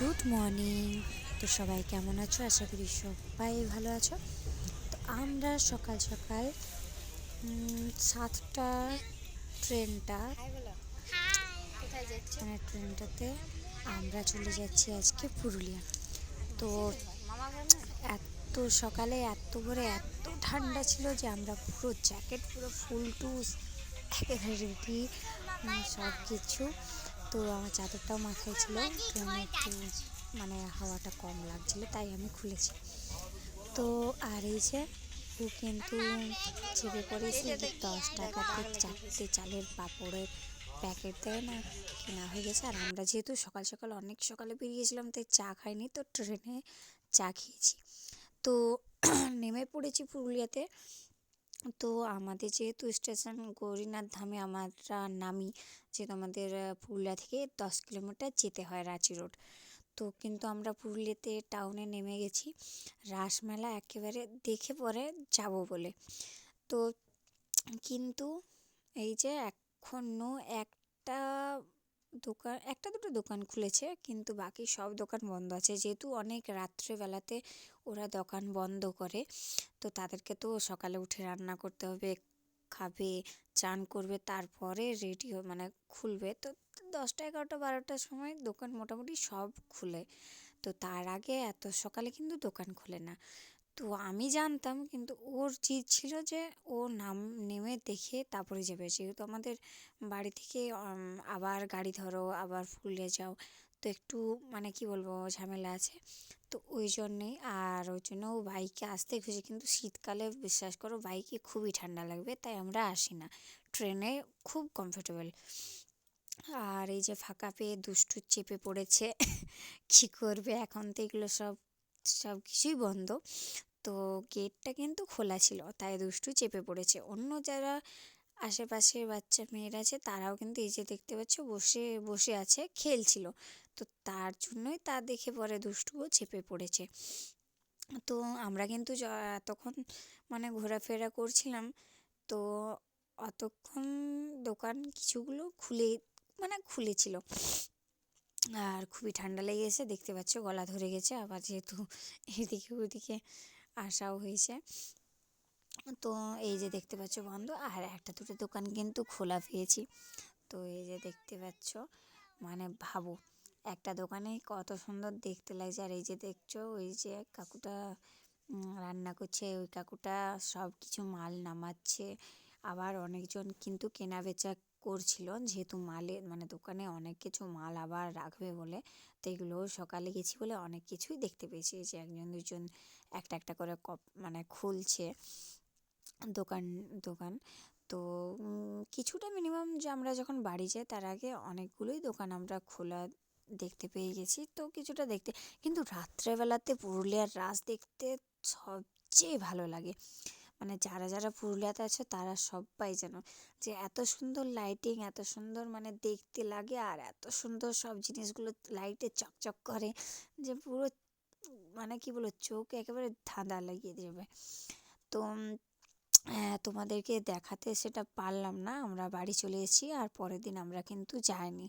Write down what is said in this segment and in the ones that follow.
Good morning. তো সবাই কেমন আছো? আশা করি সবাই ভালো আছো। তো আমরা সকাল সকাল সাতটা ট্রেনটা মানে ট্রেনটাতে আমরা চলে যাচ্ছি আজকে পুরুলিয়া। তো এত সকালে এত ভোরে এত ঠান্ডা ছিল যে আমরা পুরো জ্যাকেট পুরো ফুল টুস, একেবারে রেডি সব কিছু তো আমার চাদরটাও মাথায় ছিল ট্রেনে একটু মানে হাওয়াটা কম লাগছিল, তাই আমি খুলেছি। তো আর এই যে, ও কিন্তু চেপে পড়েছে দশ টাকাতে চারটে চালের পাঁপড়ের প্যাকেট দেয় না, কেনা হয়ে গেছে। আর আমরা যেহেতু সকাল সকাল, অনেক সকালে বেরিয়েছিলাম, তাই চা খাইনি, তো ট্রেনে চা খেয়েছি। তো নেমে পড়েছি পুরুলিয়াতে তো আমাদের যেহেতু স্টেশন গৌরীনাথ ধামে আমরা নামি, যেহেতু আমাদের পুরুলিয়া থেকে দশ কিলোমিটার যেতে হয় রাঁচি রোড। তো কিন্তু আমরা পুরুলিয়াতে টাউনে নেমে গেছি। রাসমেলা একেবারে দেখে পরে যাব বলে। তো কিন্তু এই যে এখনও একটা দোকান, একটা দুটো দোকান খুলেছে কিন্তু বাকি সব দোকান বন্ধ আছে। যেহেতু অনেক রাত্রেবেলাতে ওরা দোকান বন্ধ করে, তো তাদেরকে তো সকালে উঠে রান্না করতে হবে, খাবে, চান করবে, তারপরে রেডি মানে খুলবে। তো দশটা, এগারোটা, বারোটার সময় দোকান মোটামুটি সব খুলে। তো তার আগে এত সকালে কিন্তু দোকান খোলে না। তো আমি জানতাম কিন্তু ওর জিদ ছিল যে ও নাম নেমে দেখে তারপরে যাবে। যেহেতু আমাদের বাড়ি থেকে আবার গাড়ি ধরো, আবার পুরুলিয়া যাও, তো একটু মানে কি বলব ঝামেলা আছে। তো ওই জন্যেই আর ওই জন্য ও বাইকে আসতে খুশি কিন্তু শীতকালে বিশ্বাস করো বাইকে খুবই ঠান্ডা লাগবে, তাই আমরা আসি না। ট্রেনে খুব কমফোর্টেবল আর এই যে ফাঁকা পেয়ে দুষ্টু চেপে পড়েছে, কী করবে এখন তো এগুলো সব সব কিছুই বন্ধ। তো গেটটা কিন্তু খোলা ছিল, তাই দুষ্টু চেপে পড়েছে। অন্য যারা আশেপাশে বাচ্চা মেয়েরা আছে, তারাও কিন্তু এই যে দেখতে পাচ্ছ, বসে বসে আছে, খেলছিল। তো তার জন্যই তা দেখে পরে দুষ্টুও চেপে পড়েছে। তো আমরা কিন্তু এতক্ষণ মানে ঘোরাফেরা করছিলাম, তো অতক্ষণ দোকান কিছুগুলো খুলে মানে খুলেছিল। আর খুবই ঠান্ডা লেগেছে, দেখতে পাচ্ছ গলা ধরে গেছে, আবার যেহেতু এদিকে ওদিকে আসাও হয়েছে। তো এই যে দেখতে পাচ্ছ বন্ধ, আর একটা দুটো দোকান কিন্তু খোলা পেয়েছি। তো এই যে দেখতে পাচ্ছ মানে ভাবো, একটা দোকানে কত সুন্দর দেখতে লাগছে। আর এই যে দেখছ, ওই যে কাকুটা রান্না করছে, ওই কাকুটা সব কিছু মাল নামাচ্ছে। আবার অনেকজন কিন্তু কেনা বেচা করছিল, যেহেতু মালে মানে দোকানে অনেক কিছু মাল আবার রাখবে বলে, তো এগুলো সকালে গেছি বলে অনেক কিছুই দেখতে পেয়েছি। যে একজন, দুজন একটা একটা করে কপ মানে খুলছে দোকান দোকান। তো কিছুটা মিনিমাম যে আমরা যখন বাড়ি যাই, তার আগে অনেকগুলোই দোকান আমরা খোলা দেখতে পেয়ে গেছি। তো কিছুটা দেখতে, কিন্তু রাত্রেবেলাতে পুরুলিয়ার রাস দেখতে সবচেয়ে ভালো লাগে। মানে যারা যারা পুরুলিয়াতে আছে, তারা সবাই যেন যে এত সুন্দর লাইটিং এত সুন্দর মানে দেখতে লাগে, আর এত সুন্দর সব জিনিসগুলো লাইটে চকচক করে যে পুরো মানে কি বলব চোখ একেবারে ধাঁধা লাগিয়ে দেবে। তো হ্যাঁ তোমাদেরকে দেখাতে সেটা পারলাম না। আমরা বাড়ি চলে এসেছি আর পরের দিন আমরা কিন্তু যাইনি।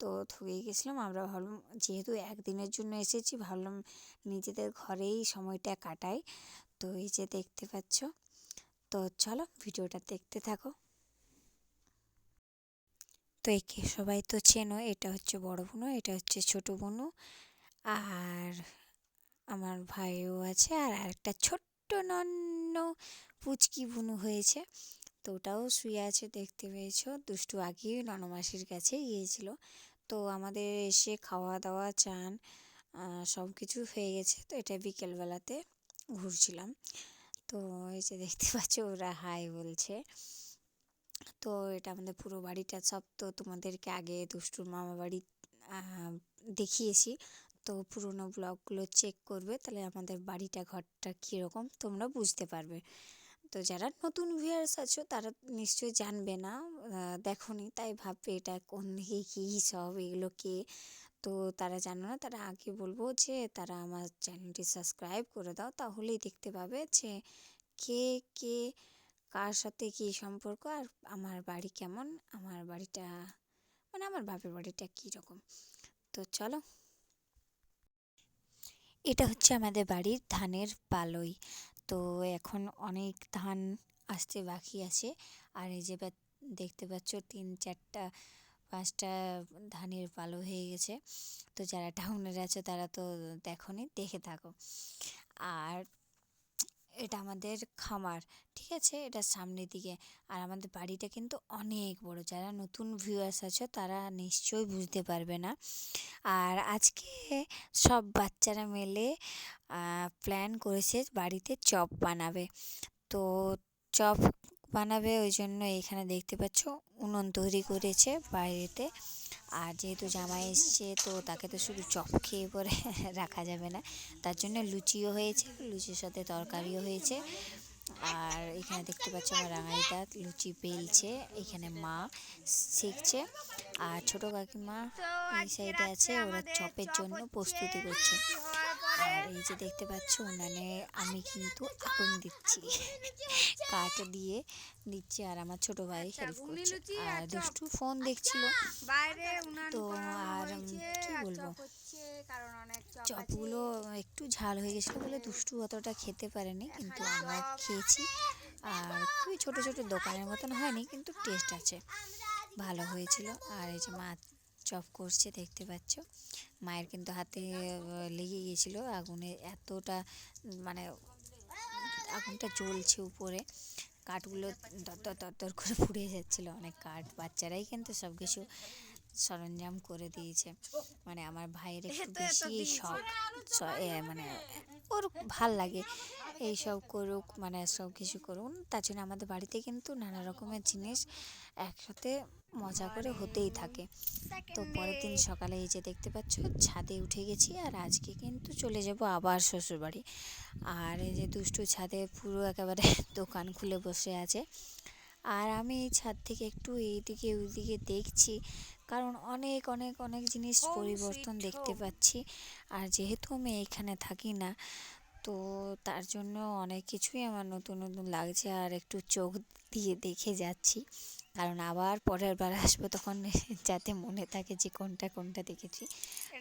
তো থুয়েই গেছিলাম, আমরা ভাবলাম যেহেতু একদিনের জন্য এসেছি, ভাবলাম নিজেদের ঘরেই সময়টা কাটাই। তো এই যে দেখতে পাচ্ছ, তো চলো ভিডিওটা দেখতে থাকো। তো একে সবাই তো চেনো, এটা হচ্ছে বড় বোনু এটা হচ্ছে ছোট বোনু আর আমার ভাইও আছে আর একটা ছোট্ট নন্ন পুচকি বুনু হয়েছে। তো ওটাও শুয়ে আছে, দেখতে পেয়েছ। দুষ্টু আগেই ননমাসির কাছে গিয়েছিল। তো আমাদের এসে খাওয়া দাওয়া চান সব কিছু হয়ে গেছে। তো এটা বিকেলবেলাতে ঘুরছিলাম। তো এই যে দেখতে পাচ্ছ, ওরা হাই বলছে। তো এটা আমাদের পুরো বাড়িটা, সব তো তোমাদেরকে আগে দুষ্টুর মামা বাড়ি দেখিয়েছি। তো পুরোনো ব্লগগুলো চেক করবে, তাহলে আমাদের বাড়িটা, ঘরটা কীরকম তোমরা বুঝতে পারবে। তো যারা নতুন ভিউয়ার্স আছো, তারা নিশ্চয়ই জানবে না দেখোনি, তাই ভাববে এটা কোন দিকে কী, সব, এগুলো কে? তো তারা জানো না, তারা আগে বলব যে, তারা আমার চ্যানেলটি সাবস্ক্রাইব করে দাও, তাহলেই দেখতে পাবে যে কে কে, কার সাথে কী সম্পর্ক, আর আমার বাড়ি কেমন, আমার বাড়িটা মানে আমার বাপের বাড়িটা কী রকম তো চলো এটা হচ্ছে আমাদের বাড়ির ধানের পালই। তো এখন অনেক ধান আসতে বাকি আছে। আর এই যে দেখতে পাচ্ছ তিন চারটা, পাঁচটা ধানের পালো হয়ে গেছে। তো যারা টাউনের আছে তারা তো দেখো দেখে থাকো। আর এটা আমাদের খামার, ঠিক আছে? এটা সামনের দিকে। আর আমাদের বাড়িটা কিন্তু অনেক বড়। যারা নতুন ভিউয়ার্স আছো, তারা নিশ্চয়ই বুঝতে পারবে না। আর আজকে সব বাচ্চারা মিলে প্ল্যান করেছে বাড়িতে চপ বানাবে। তো চপ বানাবে ওই জন্য এখানে দেখতে পাচ্ছ উনুন তৈরি করেছে বাইরেতে। আর যেহেতু জামাই এসছে, তো তাকে তো শুধু চপ খেয়ে পরে রাখা যাবে না। তার জন্য লুচিও হয়েছে, লুচির সাথে তরকারিও হয়েছে। আর এখানে দেখতে পাচ্ছি আমার রাঙাইটা লুচি পেলছে এখানে মা শিখছে। আর ছোট কাকিমা এই সাইডে আছে, ওরা চপের জন্য প্রস্তুতি করছে। আর এই যে দেখতে পাচ্ছ উনানে আমি কিন্তু আগুন দিচ্ছি। কাঠ দিয়ে দিচ্ছি আর আমার ছোট ভাই হেল্প করছে। আর দুষ্টু ফোন দেখছিল। তো আর কি বলব? চপগুলো একটু ঝাল হয়ে গেছিল বলে দুষ্টু অতটা খেতে পারেনি কিন্তু আমরা খেয়েছি। আর খুবই ছোট ছোট দোকানের মতন হয়নি কিন্তু টেস্ট আছে। ভালো হয়েছিল। আর এই যে মা চপ করছে দেখতে পাচ্ছ। মায়ের কিন্তু হাতে লেগে গিয়েছিল। আগুনে এতটা মানে আগুনটা জ্বলছে উপরে। কাঠগুলো দর দর দর করে পুড়ে যাচ্ছিল। অনেক কাঠ বাচ্চারাই কিন্তু সব কিছু সরঞ্জাম করে দিয়েছে। মানে আমার ভাইয়ের একটু বেশি শখ। মানে ওর ভালো লাগে। এই সব করুক মানে সব কিছু করুন তার জন্য আমাদের বাড়িতে কিন্তু নানা রকমের জিনিস একসাথে মজা করে হতেই থাকে। তো পরের দিন সকালে এই যে দেখতে পাচ্ছ ছাদে উঠে গেছি আর আজকে কিন্তু চলে যাব আবার শ্বশুরবাড়ি। আর এই যে দুষ্টু ছাদে পুরো একেবারে দোকান খুলে বসে আছে। আর আমি এই ছাদ থেকে একটু এইদিকে ওইদিকে দেখছি কারণ অনেক অনেক অনেক জিনিস পরিবর্তন দেখতে পাচ্ছি। আর যেহেতু আমি এখানে থাকি না তো তার জন্য অনেক কিছুই আমার নতুন নতুন লাগছে আর একটু চোখ দিয়ে দেখে যাচ্ছি। কারণ আবার পরের বার আসব তখন যাতে মনে থাকে যে কোনটা কোনটা দেখেছি।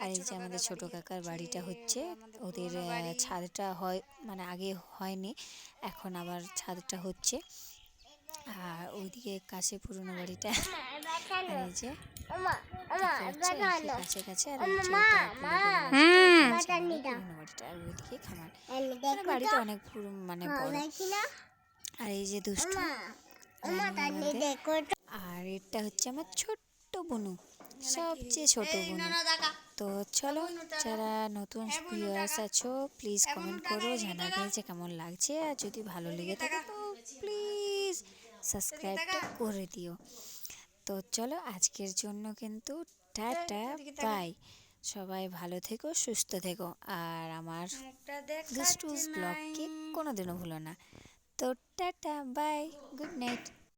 আর এই যে আমাদের ছোট কাকার বাড়িটা হচ্ছে ওদের। ছাদটা হয় মানে আগে হয়নি এখন আবার ছাদটা হচ্ছে। আর ওইদিকে কাছে পুরোনো বাড়িটা। আর এই যে এই যে কাছে কাছে আর ওইদিকে খামার মানে অনেক মানে আর এই যে দুষ্টু আর এটা হচ্ছে আমার ছোট্ট বনু সবচেয়ে ছোট বনু। তো চলো যারা নতুন ভিউয়ার্স আছো প্লিজ কমেন্ট করো জানাবে যে কেমন লাগছে। আর যদি ভালো লেগে থাকে তো প্লিজ সাবস্ক্রাইবটা করে দিও। তো চলো আজকের জন্য কিন্তু টাটা বাই। সবাই ভালো থেকো সুস্থ থেকো। আর আমার দুষ্টুস ব্লগকে কোনোদিনও ভুলো না। তো টাটা বাই। Good night.